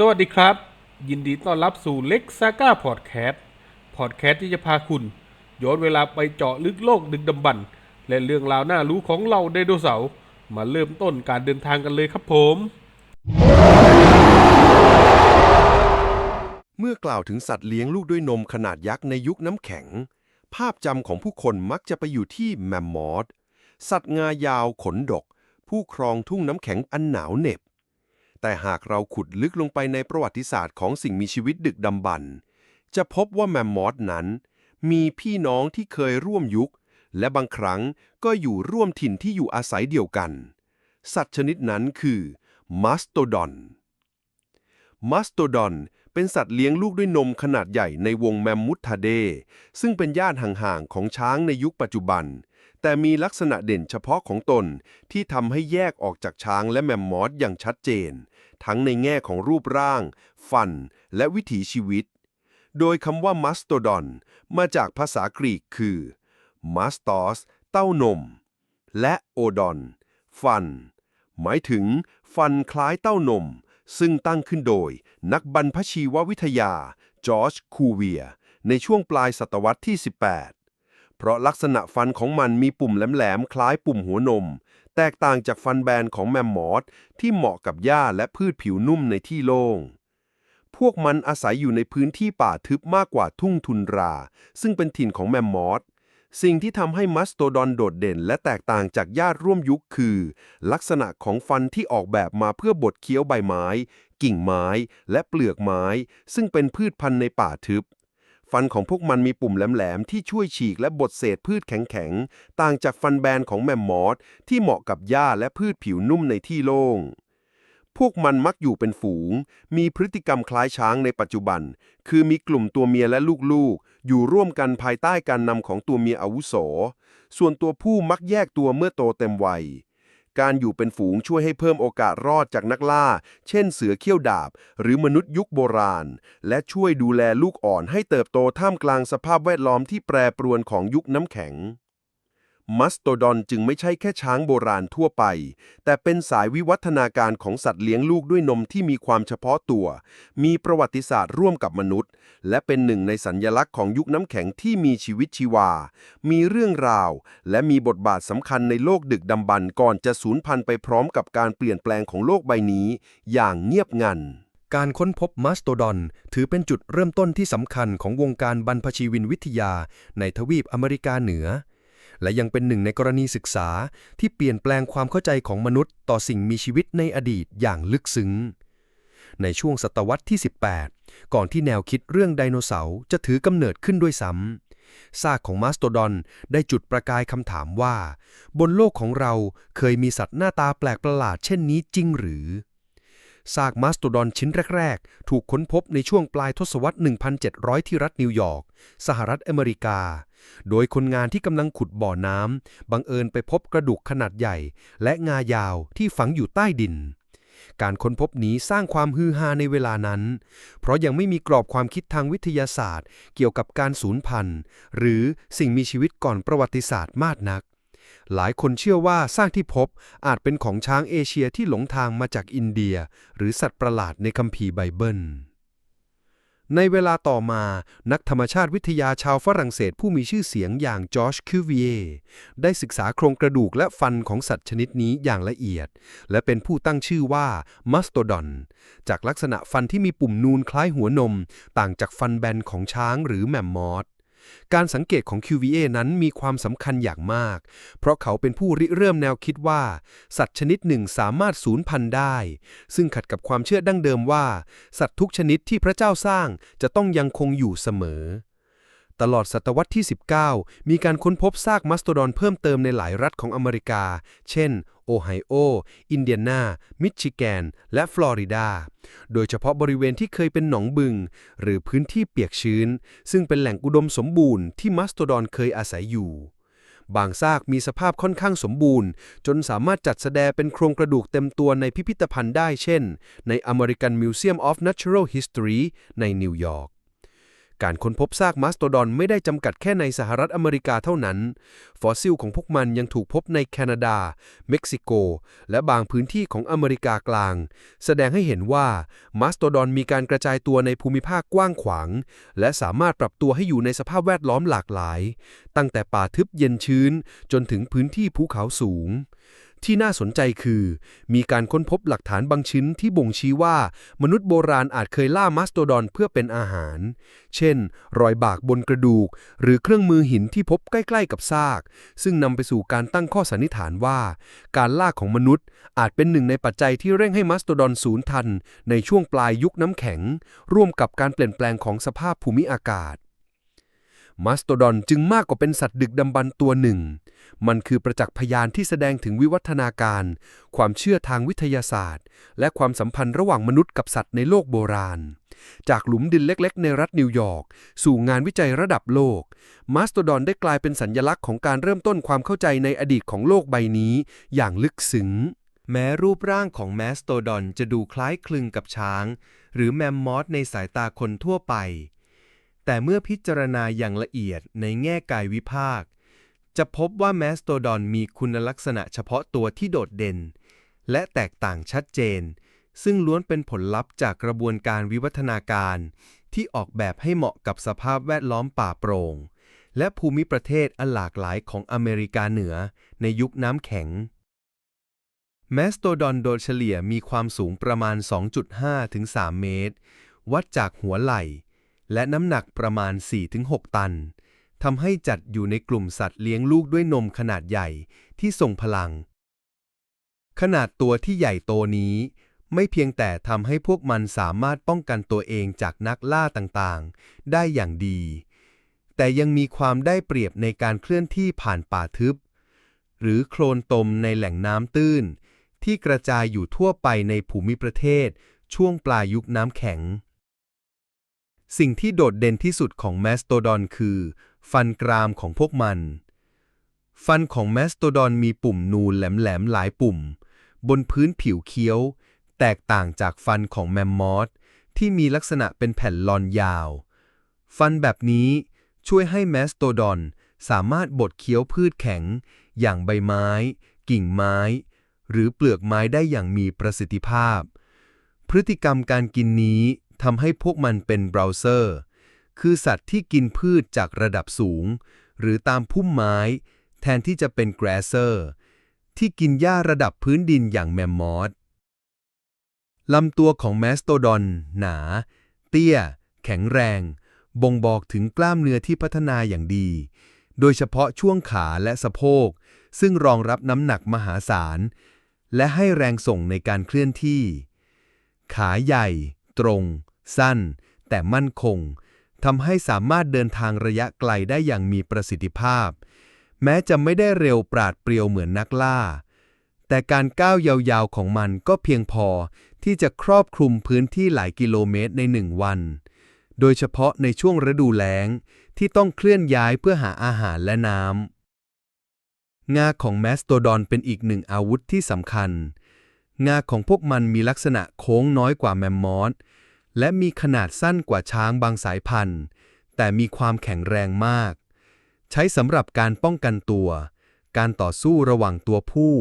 สวัสดีครับ ยินดีต้อนรับสู่เล็กซาก้าพอดแคสต์พอดแคสต์ที่จะพาคุณ ย้อนเวลาไปเจาะลึกโลกดึกดำบรรพ์และเรื่องราวน่ารู้ของเราไดโนเสาร์มาเริ่มต้นการเดินทางกันเลยครับผม เมื่อกล่าวถึงสัตว์เลี้ยงลูกด้วยนมขนาดยักษ์ในยุคน้ำแข็ง ภาพจำของผู้คนมักจะไปอยู่ที่แมมมอธสัตว์งายาวขนดก ผู้ครองทุ่งน้ำแข็งอันหนาวเหน็บ แต่หากเราขุดลึกลงไปในประวัติศาสตร์ของสิ่งมีชีวิตดึกดำบรรพ์จะพบว่าแมมมอธนั้น มีพี่น้องที่เคยร่วมยุค และบางครั้งก็อยู่ร่วมถิ่นที่อยู่อาศัยเดียวกัน สัตว์ชนิดนั้นคือมาสโตดอน มัสโตดอนเป็นสัตว์เลี้ยงลูกด้วยนมขนาดใหญ่ในวงแมมมุทธาเด ซึ่งเป็นญาติห่างๆของช้างในยุคปัจจุบัน แต่มีลักษณะเด่นเฉพาะของตนที่ทำให้แยกออกจากช้างและแมมมอสอย่างชัดเจน ทั้งในแง่ของรูปร่าง ฟัน และวิถีชีวิต โดยคำว่ามัสโตดอนมาจากภาษากรีกคือมัสตอสเต้านม และโอดอนฟัน หมายถึง ฟันคล้ายเต้านม ซึ่งตั้งขึ้นโดยนักบรรพชีววิทยา จอร์จคูเวีย ในช่วงปลายศตวรรษที่ 18 เพราะลักษณะฟันของมันมีปุ่มแหลมๆ คล้ายปุ่มหัวนม แตกต่างจากฟันแบนของแมมมอสที่เหมาะกับหญ้าและพืชผิวนุ่มในที่โล่ง พวกมันอาศัยอยู่ในพื้นที่ป่าทึบมากกว่าทุ่งทุนรา ซึ่งเป็นถิ่นของแมมมอสสิ่งที่ทำให้มัสโตดอนโดดเด่นและแตกต่างจากญาติร่วมยุคคือ ลักษณะของฟันที่ออกแบบมาเพื่อบดเคี้ยวใบไม้ กิ่งไม้ และเปลือกไม้ ซึ่งเป็นพืชพันธุ์ในป่าทึบ ฟันของพวกมันมีปุ่มแหลมๆ ที่ช่วยฉีกและบดเศษพืชแข็งๆ ต่างจากฟันแบนของแมมมอสที่เหมาะกับหญ้าและพืชผิวนุ่มในที่โล่ง พวกมันมักอยู่เป็นฝูง มีพฤติกรรมคล้ายช้างในปัจจุบัน คือมีกลุ่มตัวเมียและลูกๆ อยู่ร่วมกันภายใต้การนำของตัวเมียอาวุโส ส่วนตัวผู้มักแยกตัวเมื่อโตเต็มวัย การอยู่เป็นฝูงช่วยให้เพิ่มโอกาสรอดจากนักล่า เช่นเสือเขี้ยวดาบ หรือมนุษย์ยุคโบราณ และช่วยดูแลลูกอ่อนให้เติบโตท่ามกลางสภาพแวดล้อมที่แปรปรวนของยุคน้ำแข็ง มัสโตดอนจึงไม่ใช่แค่ช้างโบราณทั่วไป แต่เป็นสายวิวัฒนาการของสัตว์เลี้ยงลูกด้วยนมที่มีความเฉพาะตัว มีประวัติศาสตร์ร่วมกับมนุษย์ และเป็นหนึ่งในสัญญลักษณ์ของยุคน้ำแข็งที่มีชีวิตชีวา มีเรื่องราว และมีบทบาทสำคัญในโลกดึกดำบรรพ์ก่อนจะสูญพันธุ์ไปพร้อมกับการเปลี่ยนแปลงของโลกใบนี้ อย่างเงียบงันการค้นพบมาสโตดอน ถือเป็นจุดเริ่มต้นที่สำคัญของวงการบรรพชีวินวิทยา ในทวีปอเมริกาเหนือ และยังเป็นหนึ่งในกรณีศึกษาที่เปลี่ยนแปลงความเข้าใจของมนุษย์ต่อสิ่งมีชีวิตในอดีตอย่างลึกซึ้ง ในช่วงศตวรรษที่ 18 ก่อนที่แนวคิดเรื่องไดโนเสาร์จะถือกำเนิดขึ้นด้วยซ้ำซากของมาสโตดอนได้จุดประกายคำถามว่า บนโลกของเราเคยมีสัตว์หน้าตาแปลกประหลาดเช่นนี้จริงหรือ ซากมาสโตดอนชิ้นแรก ๆ ถูกค้นพบในช่วงปลายทศวรรษ 1700 ที่รัฐนิวยอร์ก สหรัฐอเมริกา โดยคนงานที่กำลังขุดบ่อน้ำบังเอิญไปพบกระดูกขนาดใหญ่ และงายาวที่ฝังอยู่ใต้ดิน การค้นพบนี้สร้างความฮือฮาในเวลานั้น เพราะยังไม่มีกรอบความคิดทางวิทยาศาสตร์ เกี่ยวกับการสูญพันธุ์ หรือสิ่งมีชีวิตก่อนประวัติศาสตร์มากนัก หลายคนเชื่อว่าซากที่พบอาจเป็นของช้างเอเชียที่หลงทางมาจากอินเดีย หรือสัตว์ประหลาดในคัมภีร์ไบเบิล ในเวลาต่อมา นักธรรมชาติวิทยาชาวฝรั่งเศสผู้มีชื่อเสียงอย่างจอร์จคิวเวียได้ศึกษาโครงกระดูกและฟันของสัตว์ชนิดนี้อย่างละเอียด และเป็นผู้ตั้งชื่อว่ามัสโตดอน จากลักษณะฟันที่มีปุ่มนูนคล้ายหัวนม ต่างจากฟันแบนของช้างหรือแมมมอส การสังเกตของ QVA นั้นมีความสำคัญอย่างมาก เพราะเขาเป็นผู้ริเริ่มแนวคิดว่า สัตว์ชนิดหนึ่งสามารถสูญพันธุ์ได้ ซึ่งขัดกับความเชื่อดั้งเดิมว่า สัตว์ทุกชนิดที่พระเจ้าสร้างจะต้องยังคงอยู่เสมอ ตลอดศตวรรษที่ 19 มีการค้นพบซากมัสโตดอนเพิ่มเติมในหลายรัฐของอเมริกา เช่น โอไฮโอ อินเดียนา มิชิแกน และฟลอริดา โดยเฉพาะบริเวณที่เคยเป็นหนองบึง หรือพื้นที่เปียกชื้น ซึ่งเป็นแหล่งอุดมสมบูรณ์ที่มัสโตดอนเคยอาศัยอยู่ บางซากมีสภาพค่อนข้างสมบูรณ์ จนสามารถจัดแสดงเป็นโครงกระดูกเต็มตัวในพิพิธภัณฑ์ได้เช่น ใน American Museum of Natural History ในนิวยอร์ก การค้นพบซากมาสโตดอนไม่ได้จำกัดแค่ในสหรัฐอเมริกาเท่านั้น ฟอสซิลของพวกมันยังถูกพบในแคนาดา เม็กซิโก และบางพื้นที่ของอเมริกากลาง แสดงให้เห็นว่ามาสโตดอนมีการกระจายตัวในภูมิภาคกว้างขวาง และสามารถปรับตัวให้อยู่ในสภาพแวดล้อมหลากหลาย ตั้งแต่ป่าทึบเย็นชื้น จนถึงพื้นที่ภูเขาสูง ที่น่าสนใจคือ มีการค้นพบหลักฐานบางชิ้นที่บ่งชี้ว่า มนุษย์โบราณอาจเคยล่ามาสโตดอนเพื่อเป็นอาหาร เช่น รอยบากบนกระดูก หรือเครื่องมือหินที่พบใกล้ๆกับซาก ซึ่งนำไปสู่การตั้งข้อสันนิษฐานว่า การล่าของมนุษย์ อาจเป็นหนึ่งในปัจจัยที่เร่งให้มาสโตดอนสูญทันธุ์ในช่วงปลายยุคน้ำแข็ง ร่วมกับการเปลี่ยนแปลงของสภาพภูมิอากาศ มาสโตดอนจึงมากกว่าเป็นสัตว์ดึกดำบรรพ์ตัวหนึ่ง มันคือประจักษ์พยานที่แสดงถึงวิวัฒนาการ ความเชื่อทางวิทยาศาสตร์ และความสัมพันธ์ระหว่างมนุษย์กับสัตว์ในโลกโบราณ จากหลุมดินเล็กๆ ในรัฐนิวยอร์ก สู่งานวิจัยระดับโลก มาสโตดอนได้กลายเป็นสัญญลักษณ์ของการเริ่มต้นความเข้าใจในอดีตของโลกใบนี้ อย่างลึกซึ้งแม้รูปร่างของแมสโตดอนจะดูคล้ายคลึงกับช้าง หรือแมมมอสในสายตาคนทั่วไป แต่เมื่อพิจารณาอย่างละเอียดในแง่กายวิภาค จะพบว่าแมสโตดอนมีคุณลักษณะเฉพาะตัวที่โดดเด่น และแตกต่างชัดเจน ซึ่งล้วนเป็นผลลัพธ์จากกระบวนการวิวัฒนาการ ที่ออกแบบให้เหมาะกับสภาพแวดล้อมป่าโปร่ง และภูมิประเทศอันหลากหลายของอเมริกาเหนือในยุคน้ำแข็งแมสโตดอนโดยเฉลี่ยมีความสูงประมาณ 2.5 ถึง 3 เมตร วัดจากหัวไหล่ และน้ำหนักประมาณ4ถึง6ตันทำให้จัดอยู่ในกลุ่มสัตว์เลี้ยงลูกด้วยนมขนาดใหญ่ที่ทรงพลัง ขนาดตัวที่ใหญ่โตนี้ ไม่เพียงแต่ทำให้พวกมันสามารถป้องกันตัวเองจากนักล่าต่างๆ ได้อย่างดี แต่ยังมีความได้เปรียบในการเคลื่อนที่ผ่านป่าทึบ หรือโคลนตมในแหล่งน้ำตื้น ที่กระจายอยู่ทั่วไปในภูมิประเทศช่วงปลายยุคน้ำแข็ง สิ่งที่โดดเด่นที่สุดของแมสโตดอนคือ ฟันกรามของพวกมัน ฟันของแมสโตดอนมีปุ่มนูนแหลมๆหลายปุ่ม บนพื้นผิวเคี้ยว แตกต่างจากฟันของแมมมอสที่มีลักษณะเป็นแผ่นลอนยาว ฟันแบบนี้ช่วยให้แมสโตดอนสามารถบดเคี้ยวพืชแข็ง อย่างใบไม้ กิ่งไม้ หรือเปลือกไม้ได้อย่างมีประสิทธิภาพ พฤติกรรมการกินนี้ ทำให้พวกมันเป็นเบราว์เซอร์ คือสัตว์ที่กินพืชจากระดับสูง หรือตามพุ่มไม้ แทนที่จะเป็นแกรเซอร์ ที่กินหญ้าระดับพื้นดินอย่างแมมมอสลำตัวของแมสโตดอน หนา เตี้ย แข็งแรง บ่งบอกถึงกล้ามเนื้อที่พัฒนาอย่างดี โดยเฉพาะช่วงขาและสะโพก ซึ่งรองรับน้ำหนักมหาศาล และให้แรงส่งในการเคลื่อนที่ ขาใหญ่ ตรง สั้น แต่มั่นคงทำให้สามารถเดินทางระยะไกลได้อย่างมีประสิทธิภาพ แม้จะไม่ได้เร็วปราดเปรียวเหมือนนักล่า แต่การก้าวยาวๆของมันก็เพียงพอที่จะครอบคลุมพื้นที่หลายกิโลเมตรในหนึ่งวัน โดยเฉพาะในช่วงฤดูแล้งที่ต้องเคลื่อนย้ายเพื่อหาอาหารและน้ำงาของแมสโตดอนเป็นอีกหนึ่งอาวุธที่สำคัญ งาของพวกมันมีลักษณะโค้งน้อยกว่าแมมมอส และมีขนาดสั้นกว่าช้างบางสายพันธุ์ แต่มีความแข็งแรงมาก ใช้สำหรับการป้องกันตัว การต่อสู้ระหว่างตัวผู้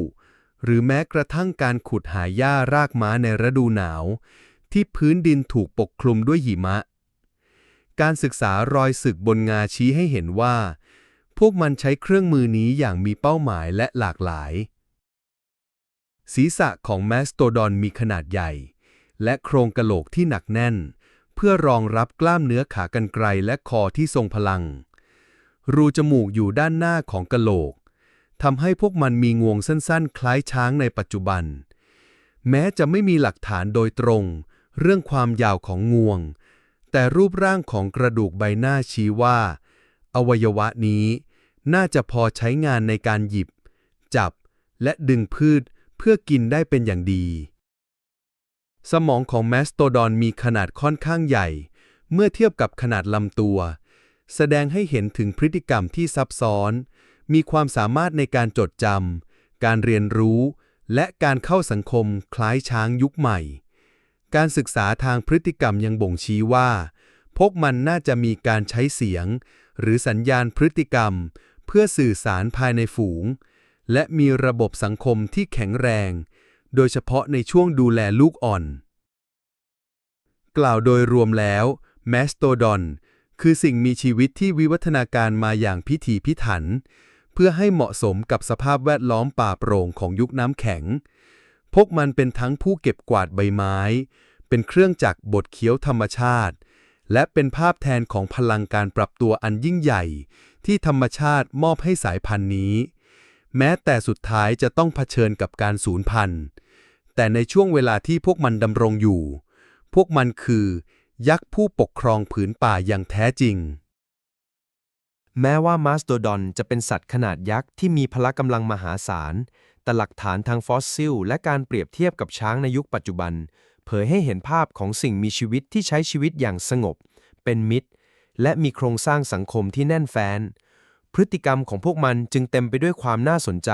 หรือแม้กระทั่งการขุดหาหญ้ารากม้าในฤดูหนาว ที่พื้นดินถูกปกคลุมด้วยหิมะ การศึกษารอยสึกบนงาชี้ให้เห็นว่า พวกมันใช้เครื่องมือนี้อย่างมีเป้าหมายและหลากหลาย ศีรษะของแมสโตดอนมีขนาดใหญ่ และโครงกะโหลกที่หนักแน่น เพื่อรองรับกล้ามเนื้อขากรรไกรและคอที่ทรงพลัง รูจมูกอยู่ด้านหน้าของกะโหลกทำให้พวกมันมีงวงสั้นๆ คล้ายช้างในปัจจุบัน แม้จะไม่มีหลักฐานโดยตรง เรื่องความยาวของงวง แต่รูปร่างของกระดูกใบหน้าชี้ว่า อวัยวะนี้น่าจะพอใช้งานในการหยิบ จับ และดึงพืชเพื่อกินได้เป็นอย่างดี สมองของแมสโตดอนมีขนาดค่อนข้างใหญ่ เมื่อเทียบกับขนาดลำตัว แสดงให้เห็นถึงพฤติกรรมที่ซับซ้อน มีความสามารถในการจดจำการเรียนรู้ และการเข้าสังคมคล้ายช้างยุคใหม่ การศึกษาทางพฤติกรรมยังบ่งชี้ว่า พวกมันน่าจะมีการใช้เสียง หรือสัญญาณพฤติกรรม เพื่อสื่อสารภายในฝูง และมีระบบสังคมที่แข็งแรง โดยเฉพาะในช่วงดูแลลูกอ่อน กล่าวโดยรวมแล้วแมสโตดอนคือสิ่งมีชีวิตที่วิวัฒนาการมาอย่างพิถีพิถัน เพื่อให้เหมาะสมกับสภาพแวดล้อมป่าโปร่งของยุคน้ำแข็ง พวกมันเป็นทั้งผู้เก็บกวาดใบไม้ เป็นเครื่องจักรบดเคี้ยวธรรมชาติ และเป็นภาพแทนของพลังการปรับตัวอันยิ่งใหญ่ ที่ธรรมชาติมอบให้สายพันธุ์นี้ แม้แต่สุดท้ายจะต้องเผชิญกับการสูญพันธุ์ แต่ในช่วงเวลาที่พวกมันดำรงอยู่ พวกมันคือ ยักษ์ผู้ปกครองผืนป่าอย่างแท้จริง แม้ว่ามาสโตดอนจะเป็นสัตว์ขนาดยักษ์ที่มีพละกำลังมหาศาล แต่หลักฐานทางฟอสซิล และการเปรียบเทียบกับช้างในยุคปัจจุบัน เผยให้เห็นภาพของสิ่งมีชีวิตที่ใช้ชีวิตอย่างสงบ เป็นมิตร และมีโครงสร้างสังคมที่แน่นแฟ้นพฤติกรรมของพวกมันจึงเต็มไปด้วยความน่าสนใจ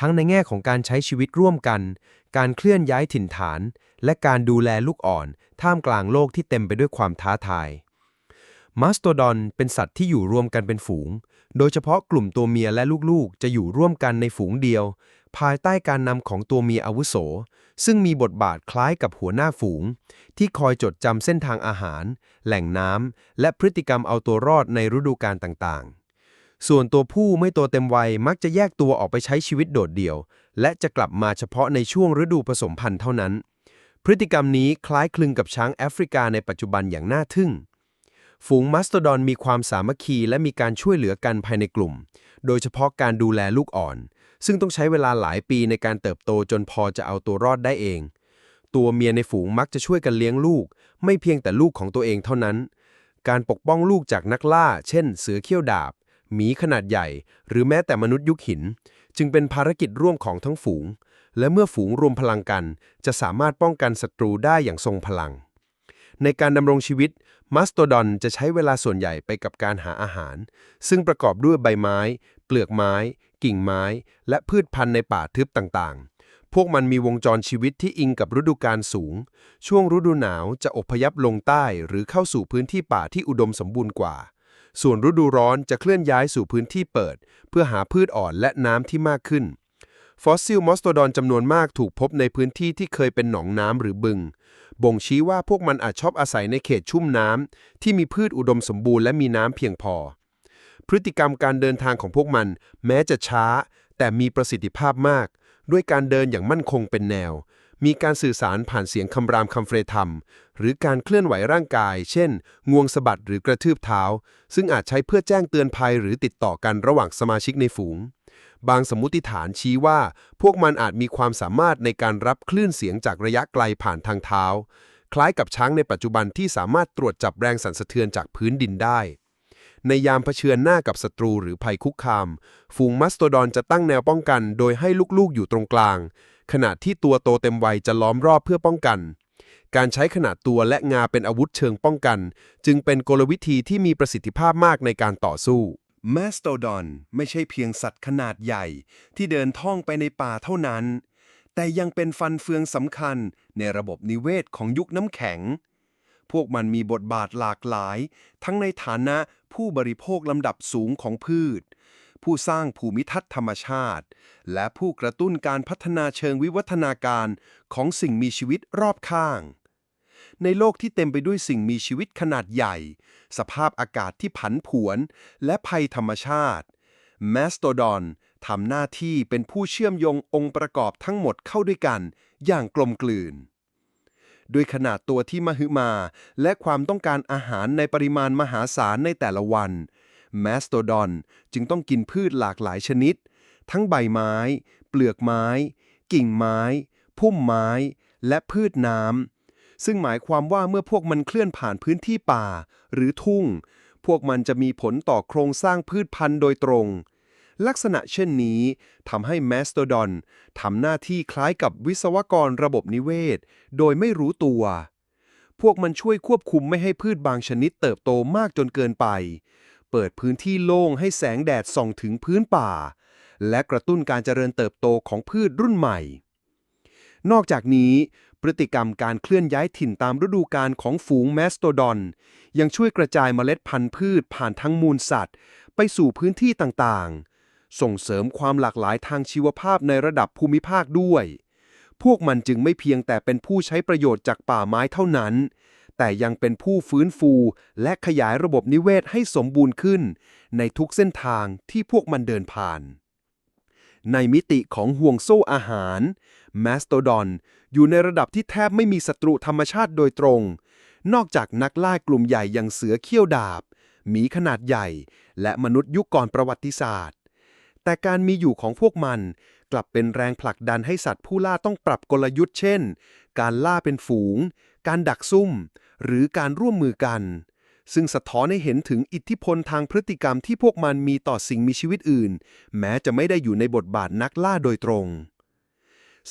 ทั้งในแง่ของการใช้ชีวิตร่วมกัน การเคลื่อนย้ายถิ่นฐาน และการดูแลลูกอ่อน ท่ามกลางโลกที่เต็มไปด้วยความท้าทายมาสโตดอนเป็นสัตว์ที่อยู่รวมกันเป็นฝูง โดยเฉพาะกลุ่มตัวเมียและลูกๆ จะอยู่ร่วมกันในฝูงเดียว ภายใต้การนำของตัวเมียอาวุโส ซึ่งมีบทบาทคล้ายกับหัวหน้าฝูง ที่คอยจดจำเส้นทางอาหาร แหล่งน้ำและพฤติกรรมเอาตัวรอดในฤดูกาลต่างๆ ส่วนตัวผู้ไม่โตเต็มวัยมักจะแยกตัวออกไปใช้ชีวิตโดดเดี่ยว และจะกลับมาเฉพาะในช่วงฤดูผสมพันธุ์เท่านั้น พฤติกรรมนี้คล้ายคลึงกับช้างแอฟริกาในปัจจุบันอย่างน่าทึ่ง ฝูงมัสโตดอนมีความสามัคคีและมีการช่วยเหลือกันภายในกลุ่ม โดยเฉพาะการดูแลลูกอ่อน ซึ่งต้องใช้เวลาหลายปีในการเติบโตจนพอจะเอาตัวรอดได้เอง ตัวเมียในฝูงมักจะช่วยกันเลี้ยงลูก ไม่เพียงแต่ลูกของตัวเองเท่านั้น การปกป้องลูกจากนักล่า เช่น เสือเขี้ยวดาบหมีขนาดใหญ่ หรือแม้แต่มนุษย์ยุคหิน จึงเป็นภารกิจร่วมของทั้งฝูง และเมื่อฝูงรวมพลังกัน จะสามารถป้องกันศัตรูได้อย่างทรงพลัง ในการดำรงชีวิตมัสโตดอนจะใช้เวลาส่วนใหญ่ไปกับการหาอาหาร ซึ่งประกอบด้วยใบไม้ เปลือกไม้ กิ่งไม้ และพืชพันธุ์ในป่าทึบต่างๆ พวกมันมีวงจรชีวิตที่อิงกับฤดูกาลสูง ช่วงฤดูหนาวจะอพยพลงใต้หรือเข้าสู่พื้นที่ป่าที่อุดมสมบูรณ์กว่า ส่วนฤดูร้อนจะเคลื่อนย้ายสู่พื้นที่เปิด เพื่อหาพืชอ่อนและน้ำที่มากขึ้น ฟอสซิลมอสโตดอนจำนวนมากถูกพบในพื้นที่ที่เคยเป็นหนองน้ำหรือบึง บ่งชี้ว่าพวกมันอาจชอบอาศัยในเขตชุ่มน้ำที่มีพืชอุดมสมบูรณ์และมีน้ำเพียงพอ พฤติกรรมการเดินทางของพวกมัน แม้จะช้า แต่มีประสิทธิภาพมาก ด้วยการเดินอย่างมั่นคงเป็นแนว มีการสื่อสารผ่านเสียงคำรามคำเฟรธรรม หรือการเคลื่อนไหวร่างกาย เช่น งวงสะบัดหรือกระทืบเท้า ซึ่งอาจใช้เพื่อแจ้งเตือนภัยหรือติดต่อกันระหว่างสมาชิกในฝูง บางสมมติฐานชี้ว่า พวกมันอาจมีความสามารถในการรับคลื่นเสียงจากระยะไกลผ่านทางเท้า คล้ายกับช้างในปัจจุบันที่สามารถตรวจจับแรงสั่นสะเทือนจากพื้นดินได้ในยามเผชิญหน้ากับศัตรูหรือภัยคุกคาม ฝูงมัสโตดอนจะตั้งแนวป้องกัน โดยให้ลูกๆอยู่ตรงกลาง ขณะที่ตัวโตเต็มวัยจะล้อมรอบเพื่อป้องกัน การใช้ขนาดตัวและงาเป็นอาวุธเชิงป้องกัน จึงเป็นกลวิธีที่มีประสิทธิภาพมากในการต่อสู้แมสโตดอนไม่ใช่เพียงสัตว์ขนาดใหญ่ ที่เดินท่องไปในป่าเท่านั้น แต่ยังเป็นฟันเฟืองสำคัญในระบบนิเวศของยุคน้ำแข็ง พวกมันมีบทบาทหลากหลาย ทั้งในฐานะผู้บริโภคลำดับสูงของพืช ผู้สร้างภูมิทัศน์ธรรมชาติ และผู้กระตุ้นการพัฒนาเชิงวิวัฒนาการของสิ่งมีชีวิตรอบข้าง ในโลกที่เต็มไปด้วยสิ่งมีชีวิตขนาดใหญ่ สภาพอากาศที่ผันผวน และภัยธรรมชาติแมสโตดอนทำหน้าที่เป็นผู้เชื่อมโยงองค์ประกอบทั้งหมดเข้าด้วยกัน อย่างกลมกลืนด้วยขนาดตัวที่มหึมา และความต้องการอาหารในปริมาณมหาศาลในแต่ละวัน แมสโตดอน จึงต้องกินพืชหลากหลายชนิด ทั้งใบไม้ เปลือกไม้ กิ่งไม้ พุ่มไม้ และพืชน้ำซึ่งหมายความว่าเมื่อพวกมันเคลื่อนผ่านพื้นที่ป่า หรือทุ่ง พวกมันจะมีผลต่อโครงสร้างพืชพันธุ์โดยตรง ลักษณะเช่นนี้ทำให้แมสโตดอนทำหน้าที่คล้ายกับวิศวกรระบบนิเวศ โดยไม่รู้ตัวพวกมันช่วยควบคุมไม่ให้พืชบางชนิดเติบโตมากจนเกินไป เปิดพื้นที่โล่งให้แสงแดดส่องถึงพื้นป่า และกระตุ้นการเจริญเติบโตของพืชรุ่นใหม่ นอกจากนี้ พฤติกรรมการเคลื่อนย้ายถิ่นตามฤดูกาลของฝูงแมสโตดอน ยังช่วยกระจายเมล็ดพันธุ์พืชผ่านทั้งมูลสัตว์ ไปสู่พื้นที่ต่างๆ ส่งเสริมความหลากหลายทางชีวภาพในระดับภูมิภาคด้วย พวกมันจึงไม่เพียงแต่เป็นผู้ใช้ประโยชน์จากป่าไม้เท่านั้น แต่ยังเป็นผู้ฟื้นฟูและขยายระบบนิเวศให้สมบูรณ์ขึ้น ในทุกเส้นทางที่พวกมันเดินผ่าน ในมิติของห่วงโซ่อาหารแมสโตดอนอยู่ในระดับที่แทบไม่มีศัตรูธรรมชาติโดยตรง นอกจากนักล่ากลุ่มใหญ่อย่างเสือเขี้ยวดาบ หมีขนาดใหญ่ และมนุษย์ยุคก่อนประวัติศาสตร์ แต่การมีอยู่ของพวกมันกลับเป็นแรงผลักดันให้สัตว์ผู้ล่าต้องปรับกลยุทธ์เช่น การล่าเป็นฝูง การดักซุ่ม หรือการร่วมมือกัน ซึ่งสะท้อนให้เห็นถึงอิทธิพลทางพฤติกรรมที่พวกมันมีต่อสิ่งมีชีวิตอื่น แม้จะไม่ได้อยู่ในบทบาทนักล่าโดยตรง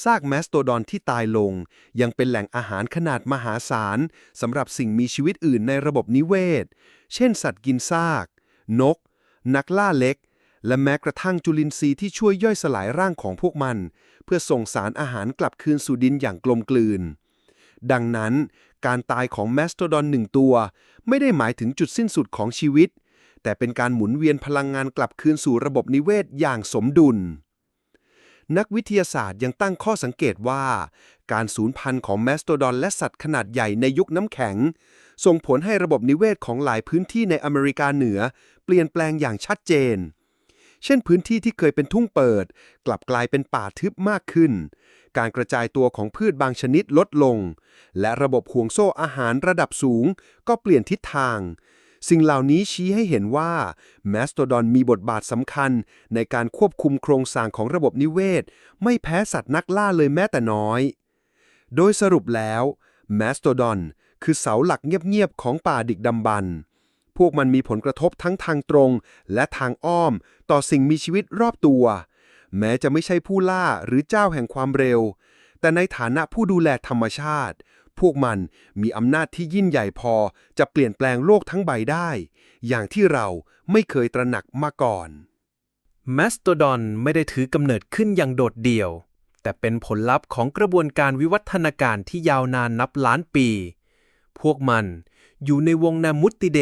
ซากแมสโตดอนที่ตายลง ยังเป็นแหล่งอาหารขนาดมหาศาลสำหรับสิ่งมีชีวิตอื่นในระบบนิเวศ เช่น สัตว์กินซาก นก นักล่าเล็กและแม้กระทั่งจุลินทรีย์ที่ช่วยย่อยสลายร่างของพวกมัน เพื่อส่งสารอาหารกลับคืนสู่ดินอย่างกลมกลืน ดังนั้น การตายของแมสโตดอนหนึ่งตัว ไม่ได้หมายถึงจุดสิ้นสุดของชีวิต แต่เป็นการหมุนเวียนพลังงานกลับคืนสู่ระบบนิเวศอย่างสมดุล นักวิทยาศาสตร์ยังตั้งข้อสังเกตว่า การสูญพันธุ์ของแมสโตดอนและสัตว์ขนาดใหญ่ในยุคน้ำแข็ง ส่งผลให้ระบบนิเวศของหลายพื้นที่ในอเมริกาเหนือ เปลี่ยนแปลงอย่างชัดเจนเช่นพื้นที่ที่เคยเป็นทุ่งเปิด กลับกลายเป็นป่าทึบมากขึ้น การกระจายตัวของพืชบางชนิดลดลง และระบบห่วงโซ่อาหารระดับสูง ก็เปลี่ยนทิศทาง สิ่งเหล่านี้ชี้ให้เห็นว่าแมสโตดอนมีบทบาทสำคัญ ในการควบคุมโครงสร้างของระบบนิเวศ ไม่แพ้สัตว์นักล่าเลยแม้แต่น้อย โดยสรุปแล้วแมสโตดอนคือเสาหลักเงียบๆของป่าดิกดำบรรพ์พวกมันมีผลกระทบทั้งทางตรง และทางอ้อม ต่อสิ่งมีชีวิตรอบตัว แม้จะไม่ใช่ผู้ล่าหรือเจ้าแห่งความเร็ว แต่ในฐานะผู้ดูแลธรรมชาติ พวกมันมีอำนาจที่ยิ่งใหญ่พอจะเปลี่ยนแปลงโลกทั้งใบได้ อย่างที่เราไม่เคยตระหนักมาก่อนแมสโตดอนไม่ได้ถือกำเนิดขึ้นอย่างโดดเดี่ยว แต่เป็นผลลัพธ์ของกระบวนการวิวัฒนาการที่ยาวนานนับล้านปี พวกมันอยู่ในวงนามุตติเด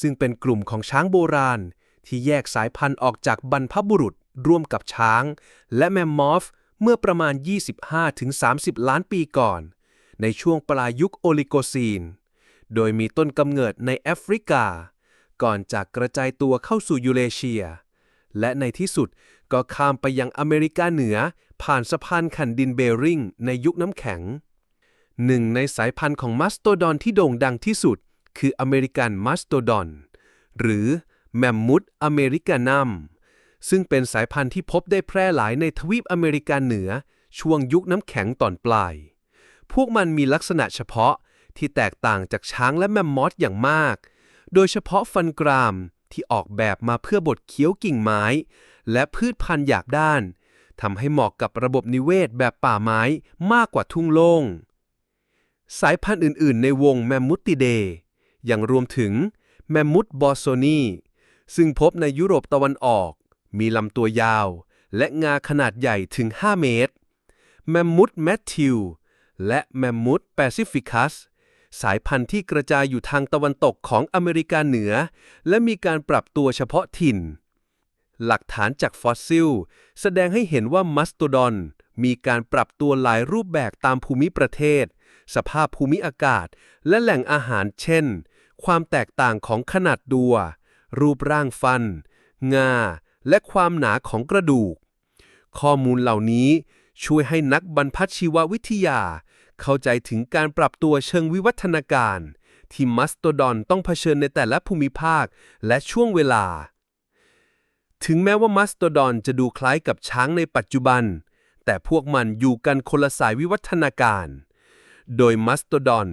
ซึ่งเป็นกลุ่มของช้างโบราณ ที่แยกสายพันธุ์ออกจากบรรพบุรุษร่วมกับช้าง และแมมมอฟเมื่อประมาณ 25-30 ล้านปีก่อน ในช่วงปลายยุคโอลิโกซีน โดยมีต้นกำเนิดในแอฟริกา ก่อนจากกระจายตัวเข้าสู่ยูเรเชีย และในที่สุดก็ข้ามไปยังอเมริกาเหนือ ผ่านสะพานขันดินเบริงในยุคน้ำแข็ง หนึ่งในสายพันธุ์ของมัสโตดอนที่โด่งดังที่สุด คืออเมริกันมัสโตดอน หรือ แมมมุธอเมริกานัมซึ่งเป็นสายพันธุ์ที่พบได้แพร่หลายในทวีปอเมริกาเหนือ ช่วงยุคน้ำแข็งตอนปลาย พวกมันมีลักษณะเฉพาะที่แตกต่างจากช้างและแมมมอสอย่างมาก โดยเฉพาะฟันกรามที่ออกแบบมาเพื่อบดเคี้ยวกิ่งไม้ และพืชพันธุ์หยาบด้านทำให้เหมาะกับระบบนิเวศแบบป่าไม้มากกว่าทุ่งโล่ง สายพันธุ์อื่น ๆ ในวงแมมมุตติเดยังรวมถึงแมมมุตบอโซนี ซึ่งพบในยุโรปตะวันออก มีลำตัวยาว และงาขนาดใหญ่ถึง 5 เมตร แมมมุตแมทธิว และแมมมุตแปซิฟิคัส สายพันธุ์ที่กระจายอยู่ทางตะวันตกของอเมริกาเหนือ และมีการปรับตัวเฉพาะถิ่น หลักฐานจากฟอสซิล แสดงให้เห็นว่ามัสโตดอน มีการปรับตัวหลายรูปแบบตามภูมิประเทศ สภาพภูมิอากาศ และแหล่งอาหารเช่น ความแตกต่างของขนาดตัว รูปร่างฟัน งา และความหนาของกระดูก ข้อมูลเหล่านี้ช่วยให้นักบรรพชีววิทยา เข้าใจถึงการปรับตัวเชิงวิวัฒนาการ ที่มัสโตดอนต้องเผชิญในแต่ละภูมิภาคและช่วงเวลา ถึงแม้ว่ามัสโตดอนจะดูคล้ายกับช้างในปัจจุบัน แต่พวกมันอยู่กันคนละสายวิวัฒนาการ โดยมัสโตดอน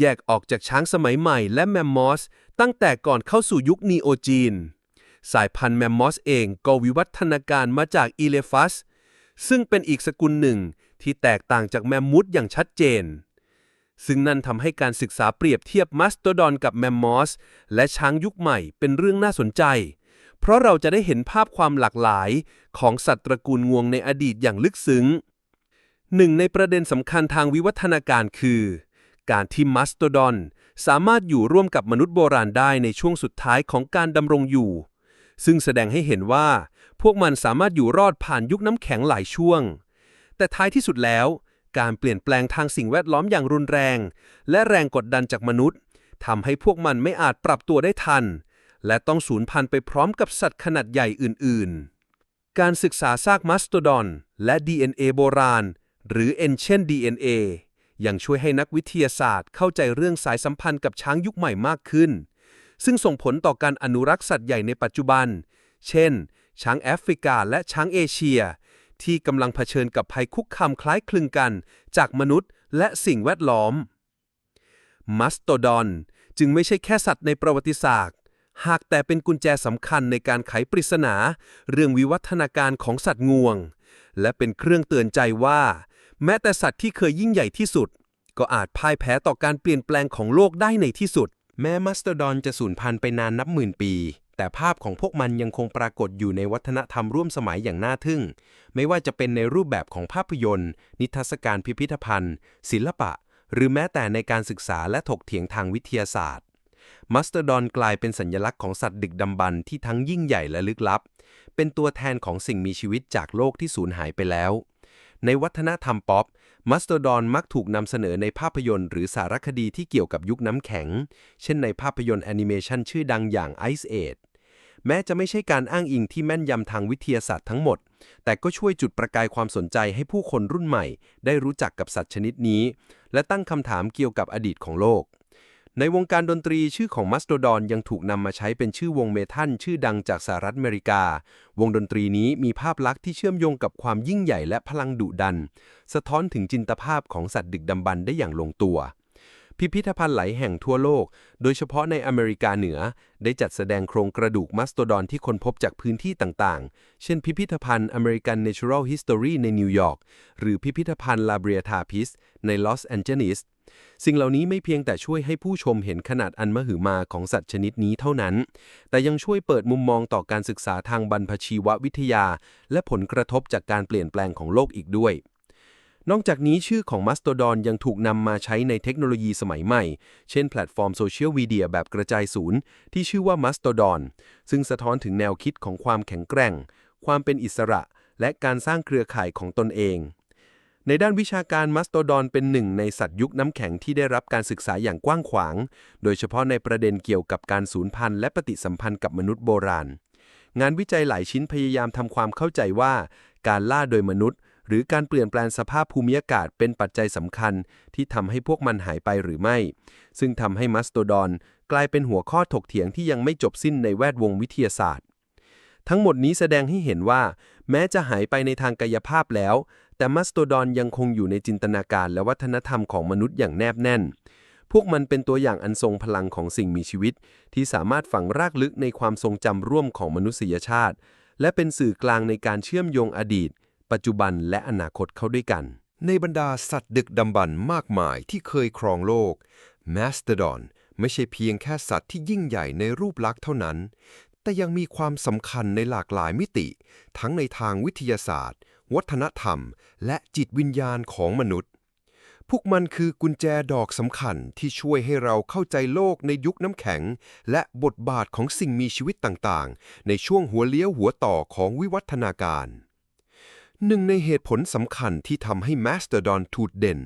แยกออกจากช้างสมัยใหม่และแมมมอส ตั้งแต่ก่อนเข้าสู่ยุคนีโอจีน สายพันธุ์แมมมอสเองก็วิวัฒนาการมาจากอีเลฟัส ซึ่งเป็นอีกสกุลหนึ่งที่แตกต่างจากแมมมุธอย่างชัดเจน ซึ่งนั่นทำให้การศึกษาเปรียบเทียบมัสโตดอนกับแมมมอส และช้างยุคใหม่เป็นเรื่องน่าสนใจ เพราะเราจะได้เห็นภาพความหลากหลายของสัตว์ตระกูลงวงในอดีตอย่างลึกซึ้งหนึ่งในประเด็นสำคัญทางวิวัฒนาการคือ การที่มัสโตดอน สามารถอยู่ร่วมกับมนุษย์โบราณได้ในช่วงสุดท้ายของการดำรงอยู่ ซึ่งแสดงให้เห็นว่า พวกมันสามารถอยู่รอดผ่านยุคน้ำแข็งหลายช่วง แต่ท้ายที่สุดแล้ว การเปลี่ยนแปลงทางสิ่งแวดล้อมอย่างรุนแรง และแรงกดดันจากมนุษย์ทำให้พวกมันไม่อาจปรับตัวได้ทัน และต้องสูญพันธุ์ไปพร้อมกับสัตว์ขนาดใหญ่อื่น ๆ การศึกษาซากมัสโตดอน และ DNA โบราณ หรือ Ancient DNA ยังช่วยให้นักวิทยาศาสตร์เข้าใจเรื่องสายสัมพันธ์กับช้างยุคใหม่มากขึ้น ซึ่งส่งผลต่อการอนุรักษ์สัตว์ใหญ่ในปัจจุบัน เช่น ช้างแอฟริกาและช้างเอเชีย ที่กำลังเผชิญกับภัยคุกคามคล้ายคลึงกัน จากมนุษย์และสิ่งแวดล้อม มัสโตดอน จึงไม่ใช่แค่สัตว์ในประวัติศาสตร์ หากแต่เป็นกุญแจสำคัญในการไขปริศนา เรื่องวิวัฒนาการของสัตว์งวง และเป็นเครื่องเตือนใจว่า แม้แต่สัตว์ที่เคยยิ่งใหญ่ที่สุด ก็อาจพ่ายแพ้ต่อการเปลี่ยนแปลงของโลกได้ในที่สุด แม้มัสโตดอนจะสูญพันธุ์ไปนานนับหมื่นปี แต่ภาพของพวกมันยังคงปรากฏอยู่ในวัฒนธรรมร่วมสมัยอย่างน่าทึ่ง ไม่ว่าจะเป็นในรูปแบบของภาพยนตร์ นิทรรศการพิพิธภัณฑ์ ศิลปะ หรือแม้แต่ในการศึกษาและถกเถียงทางวิทยาศาสตร์ มัสโตดอนกลายเป็นสัญลักษณ์ของสัตว์ดึกดำบรรที่ทั้งยิ่งใหญ่และลึกลับ เป็นตัวแทนของสิ่งมีชีวิตจากโลกที่สูญหายไปแล้ว ในวัฒนธรรมป๊อป มัสโตดอนมักถูกนำเสนอในภาพยนตร์หรือสารคดีที่เกี่ยวกับยุคน้ำแข็ง เช่นในภาพยนตร์แอนิเมชันชื่อดังอย่าง Ice Age แม้จะไม่ใช่การอ้างอิงที่แม่นยำทางวิทยาศาสตร์ทั้งหมด แต่ก็ช่วยจุดประกายความสนใจให้ผู้คนรุ่นใหม่ ได้รู้จักกับสัตว์ชนิดนี้ และตั้งคำถามเกี่ยวกับอดีตของโลก ในวงการดนตรีชื่อของมัสโตดอนยังถูกนำมาใช้เป็นชื่อวงเมทัลชื่อดังจากสหรัฐอเมริกา วงดนตรีนี้มีภาพลักษณ์ที่เชื่อมโยงกับความยิ่งใหญ่และพลังดุดัน สะท้อนถึงจินตภาพของสัตว์ดึกดำบรรได้อย่างลงตัว พิพิธภัณฑ์หลายแห่งทั่วโลก โดยเฉพาะในอเมริกาเหนือ ได้จัดแสดงโครงกระดูกมัสโตดอนที่ค้นพบจากพื้นที่ต่างๆ เช่นพิพิธภัณฑ์ American Natural History ในนิวยอร์ก หรือพิพิธภัณฑ์ La Brea-Tapis ในลอสแอนเจลิส สิ่งเหล่านี้ไม่เพียงแต่ช่วยให้ผู้ชมเห็นขนาดอันมหึมาของสัตว์ชนิดนี้เท่านั้น แต่ยังช่วยเปิดมุมมองต่อการศึกษาทางบรรพชีววิทยา และผลกระทบจากการเปลี่ยนแปลงของโลกอีกด้วย นอกจากนี้ชื่อของมัสโตดอนยังถูกนำมาใช้ในเทคโนโลยีสมัยใหม่ เช่นแพลตฟอร์มโซเชียลมีเดียแบบกระจายศูนย์ ที่ชื่อว่ามัสโตดอนซึ่งสะท้อนถึงแนวคิดของความแข็งแกร่ง ความเป็นอิสระ และการสร้างเครือข่ายของตนเอง ในด้านวิชาการมัสโตดอนเป็นหนึ่งในสัตว์ยุคน้ำแข็งที่ได้รับการศึกษาอย่างกว้างขวาง โดยเฉพาะในประเด็นเกี่ยวกับการสูญพันธุ์และปฏิสัมพันธ์กับมนุษย์โบราณ งานวิจัยหลายชิ้นพยายามทำความเข้าใจว่า การล่าโดยมนุษย์ หรือการเปลี่ยนแปลงสภาพภูมิอากาศเป็นปัจจัยสำคัญที่ทำให้พวกมันหายไปหรือไม่ ซึ่งทำให้มัสโตดอนกลายเป็นหัวข้อถกเถียงที่ยังไม่จบสิ้นในแวดวงวิทยาศาสตร์ ทั้งหมดนี้แสดงให้เห็นว่า แม้จะหายไปในทางกายภาพแล้ว แต่มัสโตดอนยังคงอยู่ในจินตนาการและวัฒนธรรมของมนุษย์อย่างแนบแน่นพวกมันเป็นตัวอย่างอันทรงพลังของสิ่งมีชีวิต ที่สามารถฝังรากลึกในความทรงจำร่วมของมนุษยชาติ และเป็นสื่อกลางในการเชื่อมโยงอดีต ปัจจุบันและอนาคตเข้าด้วยกัน ในบรรดาสัตว์ดึกดำบรรพ์มากมายที่เคยครองโลกมาสเตดอนไม่ใช่เพียงแค่สัตว์ที่ยิ่งใหญ่ในรูปลักษณ์เท่านั้น แต่ยังมีความสำคัญในหลากหลายมิติ ทั้งในทางวิทยาศาสตร์ วัฒนธรรม และจิตวิญญาณของมนุษย์ พวกมันคือกุญแจดอกสำคัญที่ช่วยให้เราเข้าใจโลกในยุคน้ำแข็ง และบทบาทของสิ่งมีชีวิตต่างๆ ในช่วงหัวเลี้ยวหัวต่อของวิวัฒนาการ หนึ่งในเหตุผลสำคัญที่ทำให้มาสเตอร์ดอนทูดเด่น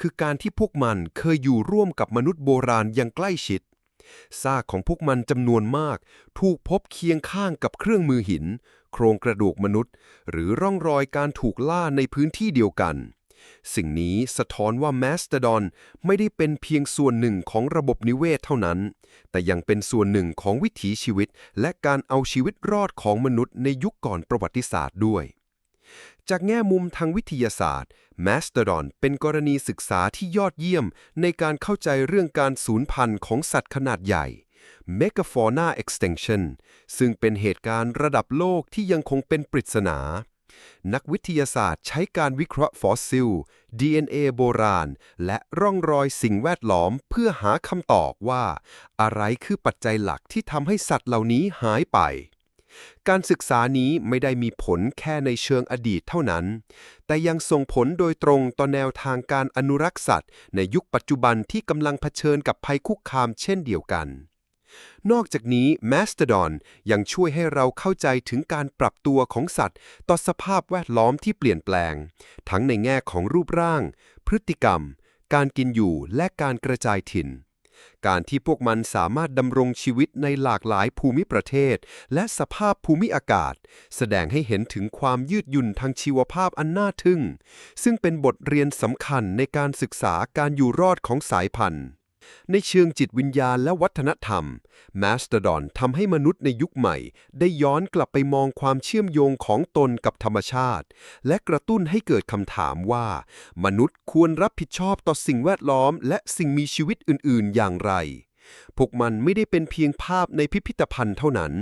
คือการที่พวกมันเคยอยู่ร่วมกับมนุษย์โบราณอย่างใกล้ชิดซากของพวกมันจำนวนมาก ถูกพบเคียงข้างกับเครื่องมือหิน โครงกระดูกมนุษย์ หรือร่องรอยการถูกล่าในพื้นที่เดียวกัน สิ่งนี้สะท้อนว่ามาสเตอร์ดอนไม่ได้เป็นเพียงส่วนหนึ่งของระบบนิเวศเท่านั้น แต่ยังเป็นส่วนหนึ่งของวิถีชีวิต และการเอาชีวิตรอดของมนุษย์ในยุคก่อนประวัติศาสตร์ด้วย จากแง่มุมทางวิทยาศาสตร์มาสเตอร์ดอนเป็นกรณีศึกษาที่ยอดเยี่ยม ในการเข้าใจเรื่องการสูญพันธุ์ของสัตว์ขนาดใหญ่ Megafauna Extinction ซึ่งเป็นเหตุการณ์ระดับโลกที่ยังคงเป็นปริศนา นักวิทยาศาสตร์ใช้การวิเคราะห์ฟอสซิล DNA โบราณ และร่องรอยสิ่งแวดล้อมเพื่อหาคำตอบว่า อะไรคือปัจจัยหลักที่ทำให้สัตว์เหล่านี้หายไป การศึกษานี้ไม่ได้มีผลแค่ในเชิงอดีตเท่านั้น แต่ยังส่งผลโดยตรงต่อแนวทางการอนุรักษ์สัตว์ ในยุคปัจจุบันที่กำลังเผชิญกับภัยคุกคามเช่นเดียวกัน นอกจากนี้ Mastodon ยังช่วยให้เราเข้าใจถึงการปรับตัวของสัตว์ ต่อสภาพแวดล้อมที่เปลี่ยนแปลง ทั้งในแง่ของรูปร่าง พฤติกรรม การกินอยู่และการกระจายถิ่น การที่พวกมันสามารถดำรงชีวิตในหลากหลายภูมิประเทศ และสภาพภูมิอากาศ แสดงให้เห็นถึงความยืดหยุ่นทางชีวภาพอันน่าทึ่ง ซึ่งเป็นบทเรียนสำคัญในการศึกษาการอยู่รอดของสายพันธุ์ ในเชิงจิตวิญญาณและวัฒนธรรม Mastodon ทำให้มนุษย์ในยุคใหม่ ได้ย้อนกลับไปมองความเชื่อมโยงของตนกับธรรมชาติ และกระตุ้นให้เกิดคำถามว่า มนุษย์ควรรับผิดชอบต่อสิ่งแวดล้อม และสิ่งมีชีวิตอื่น ๆ อย่างไร พวกมันไม่ได้เป็นเพียงภาพในพิพิธภัณฑ์เท่านั้น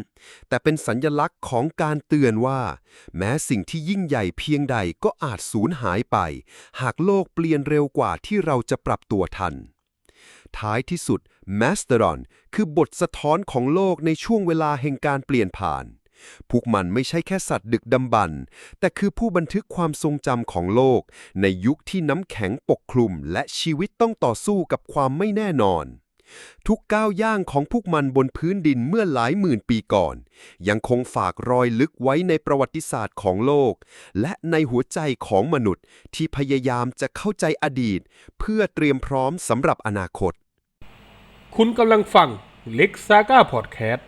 แต่เป็นสัญญลักษณ์ของการเตือนว่า แม้สิ่งที่ยิ่งใหญ่เพียงใดก็อาจสูญหายไป หากโลกเปลี่ยนเร็วกว่าที่เราจะปรับตัวทัน ท้ายที่สุด Mastodon คือบทสะท้อนของโลกในช่วงเวลาแห่งการเปลี่ยนผ่าน พวกมันไม่ใช่แค่สัตว์ดึกดำบรรพ์แต่คือผู้บันทึกความทรงจำของโลก ในยุคที่น้ำแข็งปกคลุม และชีวิตต้องต่อสู้กับความไม่แน่นอน ทุกก้าวย่างของพวกมันบนพื้นดินเมื่อหลายหมื่นปีก่อน ยังคงฝากรอยลึกไว้ในประวัติศาสตร์ของโลก และในหัวใจของมนุษย์ที่พยายามจะเข้าใจอดีต เพื่อเตรียมพร้อมสำหรับอนาคต คุณกำลังฟังเล็กซาก้าพอดแคสต์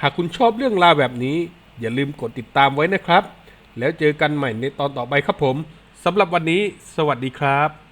หากคุณชอบเรื่องราวแบบนี้ อย่าลืมกดติดตามไว้นะครับ แล้วเจอกันใหม่ในตอนต่อไปครับผมสำหรับวันนี้ สวัสดีครับ